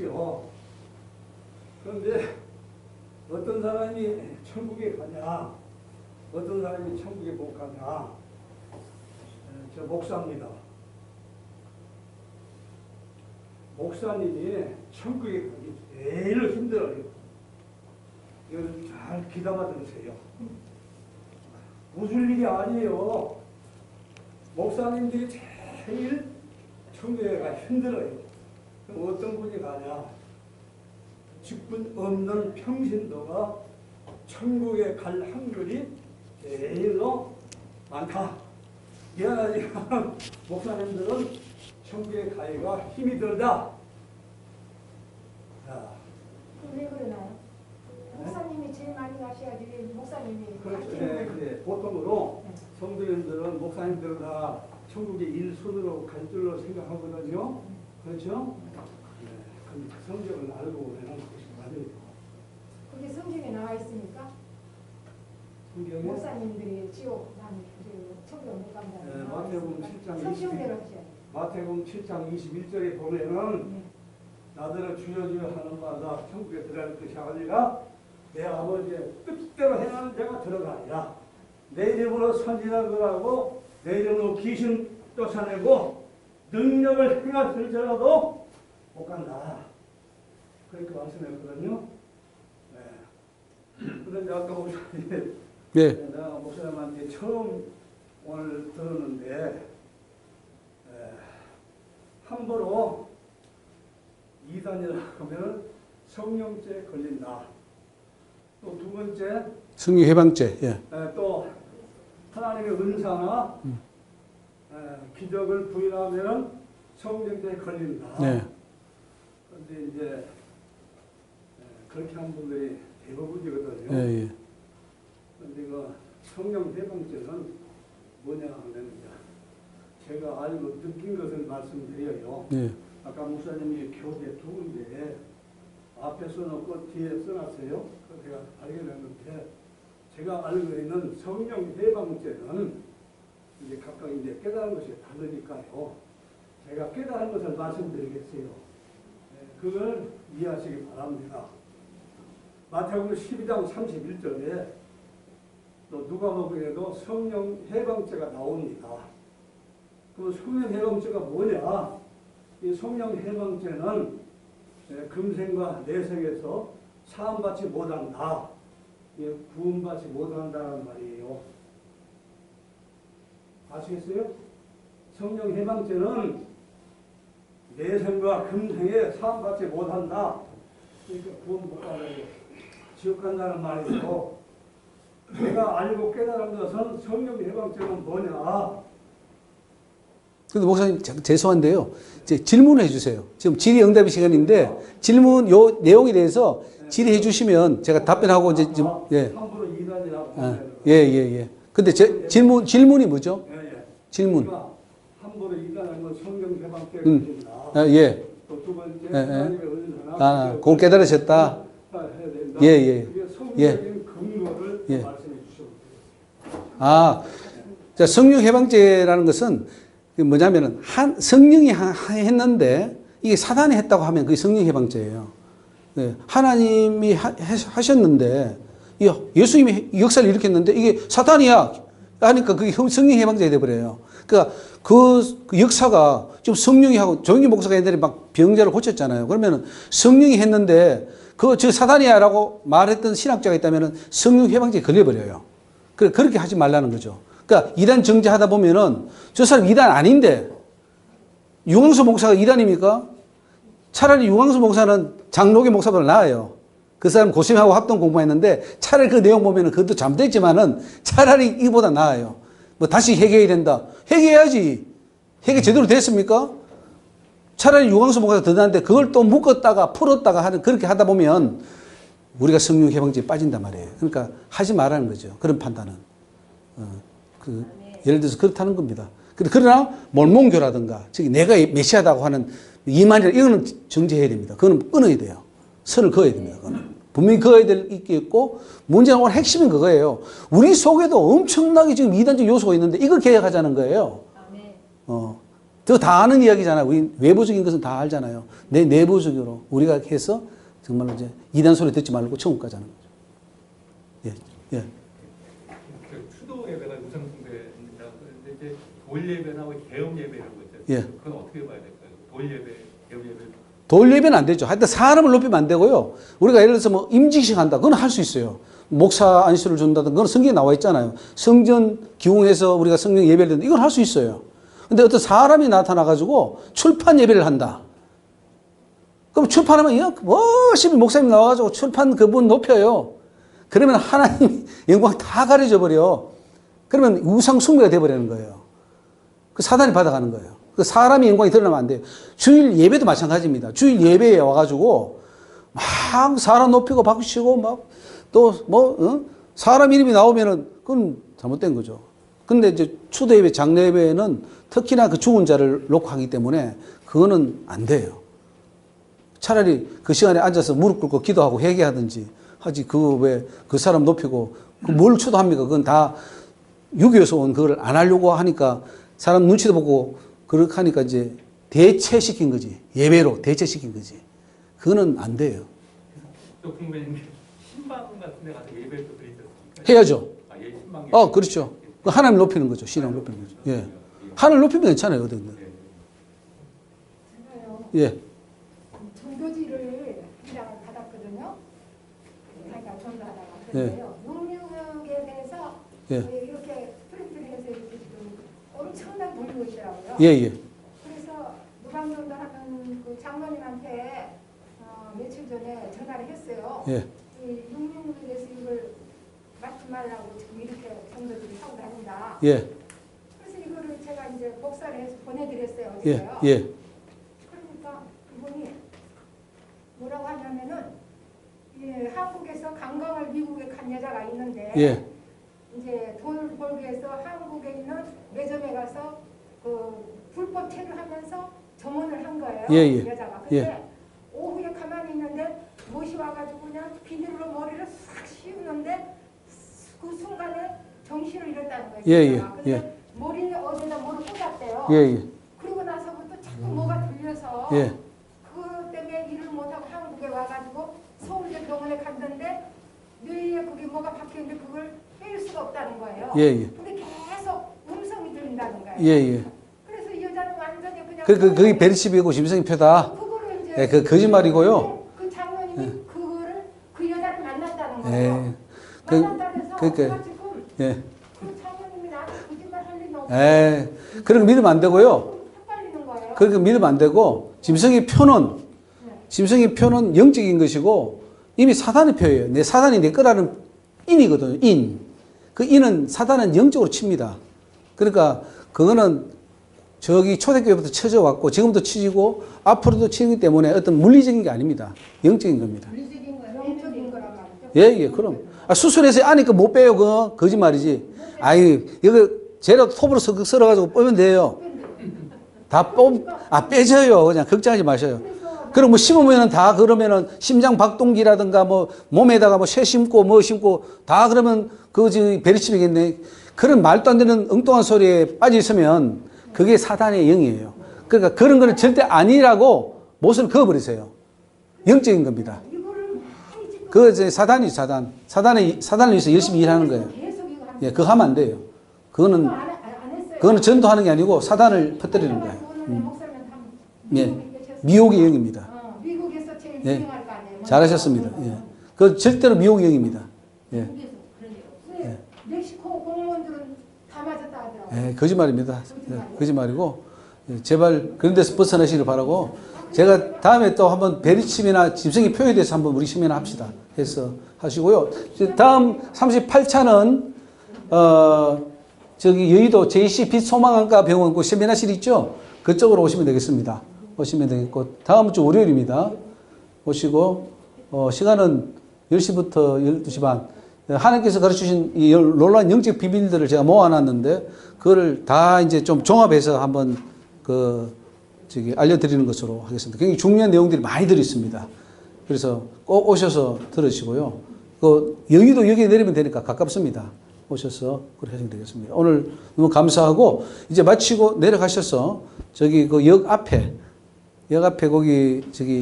있지요. 그런데 어떤 사람이 천국에 가냐, 어떤 사람이 천국에 못 가냐, 에, 저 목사입니다. 목사님이 천국에 가기 제일 힘들어요. 이걸 잘 귀담아 들으세요. 웃을 일이 아니에요. 목사님들이 제일 천국에 가 힘들어요. 그럼 어떤 분이 가냐? 직분 없는 평신도가 천국에 갈 확률이 제일로 많다. 미안하지만 목사님들은 천국에 가기가 힘이 들다. 자, 왜 그러나요? 목사님이 제일 많이 가셔야지 왜 목사님이 그렇죠. 네, 그래. 보통으로 네. 성도님들은 목사님들은 다 천국의 일순으로 갈 줄로 생각하거든요. 그렇죠? 네. 근데 그 성경을 알고 오면 그것이 맞아요. 그게 성경에 나와 있습니까? 성경에 목사님들이 지옥 난 천국 못 간다. 네, 마태복음 7장 성경대로 하셔야 마태복음 7장 21절에 보면은 네. 나더러 주여 주여 하는 마다 천국에 들어갈 것이 아니라 내 아버지의 뜻대로 행하는 자가 들어가리라. 내 이름으로 선지자들 하고 내 이름으로 귀신 쫓아내고 능력을 행할지라도 못 간다. 그렇게 말씀했거든요. 네. 그런데 아까 목사님 예. 내가 목사님한테 처음 오늘 들었는데 에, 함부로 이단이라 하면 성령죄 걸린다. 또 두 번째 성령 해방죄. 예. 에, 또 하나님의 은사나 에, 기적을 부인하면 성령죄 걸린다. 네. 그런데 이제 에, 그렇게 한 분들이 대부분이거든요. 예, 예. 근데 그 성령 해방죄는 뭐냐 하면 제가 알고 느낀 것을 말씀드려요. 예. 아까 목사님이 교재 두 군데 앞에 써놓고 뒤에 써놨어요. 그 제가 발견했는데 제가 알고 있는 성령 해방죄는 이제 각각 이제 깨달은 것이 다르니까요. 제가 깨달은 것을 말씀드리겠어요. 네, 그걸 이해하시기 바랍니다. 마태복음 12장 31절에 또 누가복음에도 성령 해방죄가 나옵니다. 그 성령 해방죄가 뭐냐? 이 성령 해방죄는 예, 금생과 내생에서 사함받지 못한다. 예, 구원받지 못한다는 말이에요. 아시겠어요? 성령 해방죄는 내생과 금생에 사함받지 못한다. 그러니까 구원 못한다고 지옥 간다는 말이고 내가 알고 깨달은 것은 성령 해방죄는 뭐냐? 근데 목사님 자- 죄송한데요. 이제 질문을 해주세요. 지금 질의 응답의 시간인데 질문 요 내용에 대해서 질의해 주시면 제가 답변하고 이제 좀 예. 이단이라고 아, 예, 예, 예. 근데 제, 질문 질문이 뭐죠? 질문. 그러니까 함부로 이단하면 성령 해방죄 음. 걸린다. 아, 예. 또두 번째 예, 예. 아, 그걸 깨달으셨다. 예, 예. 예. 예. 아, 자, 성령 해방죄라는 것은 그 뭐냐면은 한 성령이 했는데 이게 사단이 했다고 하면 그게 성령 해방죄예요. 네, 하나님이 하, 셨는데 예수님이 역사를 일으켰는데 이게 사단이야 하니까 그게 성령 해방죄가 돼버려요. 그러니까 그, 그 역사가 지금 성령이 하고 조영기 목사가 옛날에 막 병자를 고쳤잖아요. 그러면은 성령이 했는데 그거 저 사단이야라고 말했던 신학자가 있다면은 성령 해방죄에 걸려버려요. 그래, 그렇게 하지 말라는 거죠. 그러니까 이단 정죄하다 보면은 저 사람 이단 아닌데 유광수 목사가 이단입니까? 차라리 유광수 목사는 장로교 목사보다 나아요. 그 사람 고심하고 합동 공부했는데 차라리 그 내용 보면은 그것도 잘못됐지만은 차라리 이보다 나아요. 뭐 다시 회개해야 된다. 회개해야지. 회개 제대로 됐습니까? 차라리 유광수 목사가 더 나은데 그걸 또 묶었다가 풀었다가 하는 그렇게 하다 보면 우리가 성령 해방죄에 빠진단 말이에요. 그러니까 하지 말라는 거죠. 그런 판단은. 어, 그 예를 들어서 그렇다는 겁니다. 그러나 몰몬교라든가 저기 내가 메시아다고 하는 이만이라 이거는 정제해야 됩니다. 그거는 끊어야 돼요. 선을 그어야 됩니다. 그거는. 분명히 그어야 될게 있고 문제는 오늘 핵심은 그거예요. 우리 속에도 엄청나게 지금 이단적 요소가 있는데 이걸 개혁하자는 거예요. 어. 더다 아는 이야기잖아요. 우리 외부적인 것은 다 알잖아요. 내 내부적으로 우리가 해서 정말로 이제 이단 소리 듣지 말고 천국 가자는 거죠. 예, 예. 그 추도 예배가 우상 숭배입니다. 그런데 이제 돌 예배나 개업 예배라고 있잖아요. 예. 그건 어떻게 봐야 될까요? 돌 예배, 개업 예배. 돌 예배는 안 되죠. 하여튼 사람을 높이면 안 되고요. 우리가 예를 들어서 뭐 임직식 한다. 그건 할 수 있어요. 목사 안수를 준다든 그건 성경에 나와 있잖아요. 성전 기웅해서 우리가 성령 예배를 드린다. 이건 할 수 있어요. 근데 어떤 사람이 나타나가지고 출판 예배를 한다. 그럼 출판하면 이거 멋있는 목사님 나와가지고 출판 그분 높여요. 그러면 하나님 영광 다 가려져 버려. 그러면 우상 숭배가 돼버리는 거예요. 그 사단이 받아가는 거예요. 그 사람의 영광이 드러나면 안 돼요. 주일 예배도 마찬가지입니다. 주일 예배에 와가지고 막 사람 높이고 박수치고 막 또뭐 사람 이름이 나오면은 그건 잘못된 거죠. 근데 이제 추도 예배, 장례 예배는 특히나 그 죽은 자를 놓고 하기 때문에 그거는 안 돼요. 차라리 그 시간에 앉아서 무릎 꿇고 기도하고 회개하든지 하지 그 왜 그 사람 높이고 그뭘 추도합니까? 그건 다 유교에서 온 그걸 안 하려고 하니까 사람 눈치도 보고 그렇게 하니까 이제 대체시킨 거지 예배로 대체시킨 거지 그거는 안 돼요. 또 궁금한 게 신방 같은 데 가서 예배를 또 드리셨습니까? 해야죠. 아, 예, 신방. 어 그렇죠. 그 하나님 높이는 거죠. 신앙 높이는 거죠. 예. 하늘 높이면 괜찮아요. 어디 제가요 예. 종교지를 비장을 받았거든요. 그러니까 전도하다가 예. 그런데요. 용육에 대해서 예. 이렇게 프린트를 해서 이렇게 지금 엄청난 돌리고 있더라고요. 예, 예. 그래서 무방전도 하는 그 장로님한테 어, 며칠 전에 전화를 했어요. 예. 이 용육에 대해서 이걸 맡지 말라고 지금 이렇게 전도들이 하고 다닌다. 예. 그래서 이거를 제가 이제 복사를 해서 보내드렸어요. 예. 어제요. 예. 그러니까 그분이 뭐라고 하냐면은 예, 한국에서 관광을 미국에 간 여자가 있는데 예. 이제 돈을 벌기 위해서 한국에 있는 매점에 가서 그 불법 체류 하면서 점원을 한 거예요. 예, 예. 여자가. 근데 오후에 가만히 있는데 못이 와가지고 그냥 비늘로 머리를 싹 씌우는데 그 순간에 정신을 잃었다는 거예요. 예, 예. 근데 예. 머리에 어디다 뭐를 꽂았대요. 예, 예. 그리고 나서부터 자꾸 뭐가 들려서 예. 그것 때문에 일을 못하고 한국에 와가지고 서울대 병원에 갔는데 뇌에 그게 뭐가 박혀있는데 그걸 뺄 수가 없다는 거예요. 예, 예. 근데 계속 음성이 들린다는 거예요. 예, 예. 그래서 이 여자는 완전히 그, 그, 그게 베리십이고 심성이 표다. 그거를 이제 예, 그 거짓말이고요. 그 장로님이 그거를 그 여자를 만났다는 거예요. 예. 그, 만났다 그러니까, 지금 예. 그 장로님이 나한테 거짓말 할 리는 없고 에 그런 거 믿으면 안 되고요. 헷갈리는 거예요. 그렇게 믿으면 안 되고, 짐승의 표는, 짐승의 표는 영적인 것이고, 이미 사단의 표예요. 내 사단이 내 거라는 인이거든요. 인. 그 인은 사단은 영적으로 칩니다. 그러니까 그거는 저기 초대교회부터 쳐져 왔고, 지금도 치지고, 앞으로도 치기 때문에 어떤 물리적인 게 아닙니다. 영적인 겁니다. 예, 예, 그럼. 아, 수술해서 아니까 못 빼요, 그거. 거짓말이지. 아이, 이거 재료 톱으로 썰- 썰어가지고 빼면 돼요. 다 뽑, 아, 빼져요. 그냥 걱정하지 마셔요. 그럼 뭐 심으면은 다 그러면은 심장 박동기라든가 뭐 몸에다가 뭐 쇠 심고 뭐 심고 다 그러면 그지 베리칩이겠네. 그런 말도 안 되는 엉뚱한 소리에 빠져 있으면 그게 사단의 영이에요. 그러니까 그런 거는 절대 아니라고 못을 그어버리세요. 영적인 겁니다. 그 사단이 사단. 사단이 사단을 위해서 열심히 일하는 거예요. 예, 그거 하면 안 돼요. 그거는. 그거는 전도하는 게 아니고 사단을 퍼뜨리는 거예요. 음. 예, 미혹의 영입니다. 예. 잘하셨습니다. 예. 그 절대로 미혹의 영입니다. 예. 미 다 맞았다 하더라고요. 예, 거짓말입니다. 예, 거짓말이고 예, 제발 그런 데서 벗어나시길 바라고 제가 다음에 또 한번 베리침이나 짐승의 표에 대해서 한번 우리 시민 합시다 해서 하시고요. 다음 38차는 어 저기 여의도 JC 빛소망안과 병원 그 세미나실 있죠? 그쪽으로 오시면 되겠습니다. 오시면 되겠고 다음 주 월요일입니다. 오시고 어 시간은 10시부터 12시 반. 하나님께서 가르치신 이 놀라운 영적 비밀들을 제가 모아놨는데 그거를 다 이제 좀 종합해서 한번 그 저기 알려드리는 것으로 하겠습니다. 굉장히 중요한 내용들이 많이 들어 있습니다. 그래서 꼭 오셔서 들으시고요. 그 여기도 여기에 내리면 되니까 가깝습니다. 오셔서 그렇게 하시면 되겠습니다. 오늘 너무 감사하고 이제 마치고 내려가셔서 저기 그 역 앞에 역 앞에 거기 저기